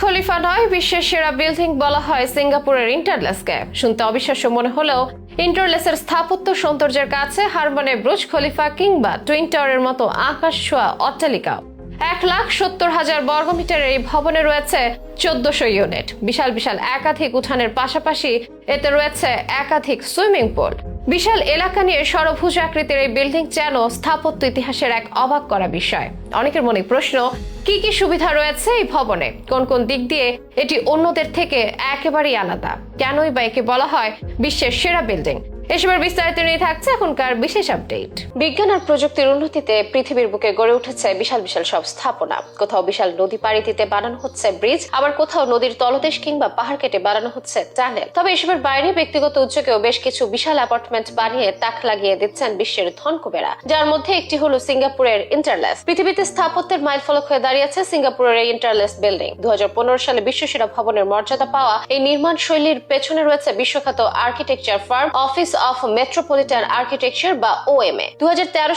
খলিফা নয়, বিশ্বের সেরা বিল্ডিং বলা হয় সিঙ্গাপুরের ইন্টারলেসকে। শুনতে অবিশ্বাস্য মনে হলেও ইন্টারলেসের স্থাপত্য সৌন্দর্যের কাছে হার মানে ব্রুজ খলিফা কিংবা টুইন টাওয়ারের মতো আকাশ ছোঁয়া অট্টালিকা। এক লাখ সত্তর হাজার বর্গমিটারের এই ভবনে রয়েছে চোদ্দশো ইউনিট। বিশাল বিশাল একাধিক উঠানের পাশাপাশি এতে রয়েছে একাধিক সুইমিং পুল। বিশাল এলাকা নিয়ে সরভুজ আকৃতির এই বিল্ডিং যেন স্থাপত্য ইতিহাসের এক অবাক করা বিষয়। অনেকের মনে প্রশ্ন কি কি সুবিধা রয়েছে এই ভবনে? কোন কোন দিক দিয়ে এটি অন্যদের থেকে একেবারেই আলাদা? কেনই বা একে বলা হয় বিশ্বের সেরা বিল্ডিং এসবের বিস্তারিত নিয়ে থাকছে এখনকার বিশেষ আপডেট। বিজ্ঞান আর প্রযুক্তির উন্নতিতে পৃথিবীর বুকে গড়ে উঠেছে বিশাল বিশাল সব স্থাপনা। কোথাও বিশাল নদী পাড়ি দিতে বানানো হচ্ছে ব্রিজ, আবার কোথাও নদীর তলদেশ কিংবা পাহাড় কেটে বানানো হচ্ছে টানেল। তবে এসবের বাইরে ব্যক্তিগত উদ্যোগেও বেশ কিছু বিশাল অ্যাপার্টমেন্ট বানিয়ে তাক লাগিয়ে দিচ্ছেন বিশ্বের ধনকুবেরা। যার মধ্যে একটি হলো সিঙ্গাপুরের ইন্টারলেস। পৃথিবীতে স্থাপত্যের মাইল ফলক হয়ে দাঁড়িয়েছে সিঙ্গাপুরের এই ইন্টারলেস বিল্ডিং। দু হাজার পনেরো সালে বিশ্বসেরা ভবনের মর্যাদা পাওয়া এই নির্মাণ শৈলীর পেছনে রয়েছে বিশ্বখ্যাত architecture firm, office of metropolitan architecture বা ওএমএ দু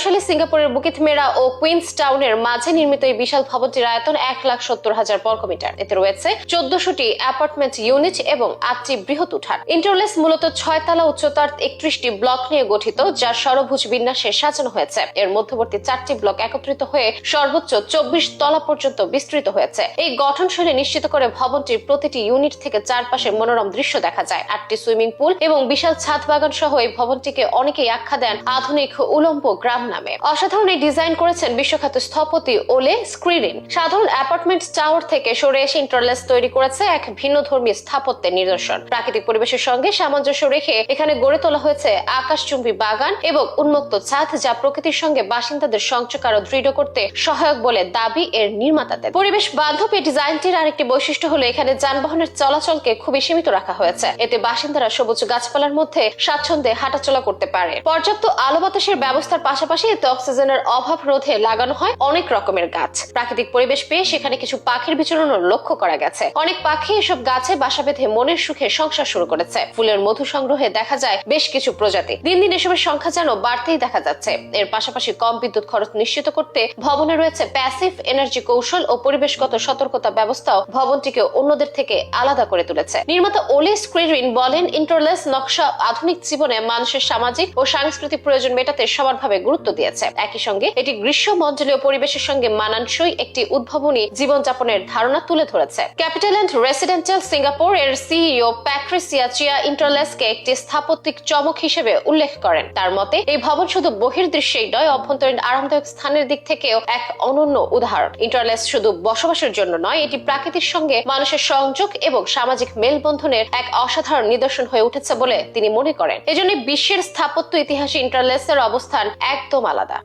সালে সিঙ্গাপুরের বুকিত মেরা ও কুইন্স টাউনের মাঝে নির্মিত এই বিশাল ভবনটির আয়তন এক লাখ সত্তর হাজার বর্গমিটার। এতে রয়েছে চোদ্দশোটি অ্যাপার্টমেন্ট ইউনিট এবং আটটি বৃহৎ উঠান। ইন্টারলেস মূলত ছয় তালা উচ্চতার একত্রিশটি ব্লক নিয়ে গঠিত যা সরভুজ বিন্যাসে সাজানো হয়েছে। এর মধ্যবর্তী চারটি ব্লক একত্রিত হয়ে সর্বোচ্চ চব্বিশ তলা পর্যন্ত বিস্তৃত হয়েছে। এই গঠনশৈলী নিশ্চিত করে ভবনটির প্রতিটি ইউনিট থেকে চারপাশে মনোরম দৃশ্য দেখা যায়। আটটি সুইমিং পুল এবং বিশাল ছাদ বাগান সহ এই ভবনটিকে অনেকেই আখ্যা দেন আধুনিক উলম্ব গ্রাম নামে। অসাধারণ এই ডিজাইন করেছেন বিশ্বখ্যাত স্থপতি ওলে স্ক্রিরিন। সাধারণ অ্যাপার্টমেন্ট টাওয়ার থেকে সরে এসে ইন্টারলেস তৈরি করেছে এক ভিন্ন ধর্মী স্থাপত্যের নিদর্শন। প্রাকৃতিক পরিবেশের সঙ্গে সামঞ্জস্য রেখে এখানে গড়ে তোলা হয়েছে আকাশচুম্বী বাগান এবং উন্মুক্ত ছাদ যা প্রকৃতির সঙ্গে বাসিন্দাদের সংযোগ আরও দৃঢ় করতে সহায়ক বলে দাবি এর নির্মাতাদের। পরিবেশ বান্ধব এই ডিজাইনটির আরেকটি বৈশিষ্ট্য হলো এখানে যানবাহনের চলাচলকে খুবই সীমিত রাখা হয়েছে। এতে বাসিন্দারা সবুজ গাছপালার মধ্যে স্বাচ্ছন্দ্যে হাঁটাচলা করতে পারে। পর্যাপ্ত আলো বাতাসের ব্যবস্থার পাশাপাশি এতে অক্সিজেনের অভাব রোধে লাগানো হয় অনেক রকমের গাছ। প্রাকৃতিক পরিবেশ পেয়ে সেখানে কিছু পাখির বিচরণও লক্ষ্য করা গেছে। অনেক পাখি এসব গাছে বাসা বেঁধে মনের সুখে সংসার শুরু করেছে। ফুলের মধু সংগ্রহে দেখা যায় বেশ কিছু প্রজাতি। দিন দিন এসবের সংখ্যা যেন বাড়তেই দেখা যাচ্ছে। এর পাশাপাশি কম বিদ্যুৎ খরচ নিশ্চিত করতে ভবনে রয়েছে প্যাসিভ এনার্জি কৌশল ও পরিবেশগত সতর্কতা ব্যবস্থাও ভবনটিকে অন্যদের থেকে আলাদা করে তুলেছে। নির্মাতা ওলি স্ক্রিরিন বলেন, ইন্টারলেস নকশা আধুনিক জীবনে মানুষের সামাজিক ও সাংস্কৃতিক প্রয়োজন মেটাতে সমানভাবে গুরুত্ব দিয়েছে। একই সঙ্গে এটি গ্রীষ্মমণ্ডলীয় পরিবেশের সঙ্গে মানানসই একটি উদ্ভাবনী জীবনযাপনের ধারণা তুলে ধরেছে। ক্যাপিটাল অ্যান্ড রেসিডেন্টাল সিঙ্গাপুর এর সিইও প্যাট্রিসিয়া চিয়া ইন্টারলেসকে একটি স্থাপত্যিক চমক হিসেবে উল্লেখ করেন। তার মতে, এই ভবন শুধু বহির্দৃশ্যেই নয়, অভ্যন্তরীণ আরামদায়ক স্থানের দিক থেকেও এক অনন্য উদাহরণ। ইন্টারলেস শুধু বসবাসের জন্য নয়, এটি প্রাকৃতির সঙ্গে মানুষের সংযোগ এবং সামাজিক মেলবন্ধনের এক অসাধারণ নিদর্শন হয়ে উঠেছে বলে তিনি মনে করেন। এজন্য বিশ্বের স্থাপত্য ইতিহাসে ইন্টারলেসের অবস্থান একদম আলাদা।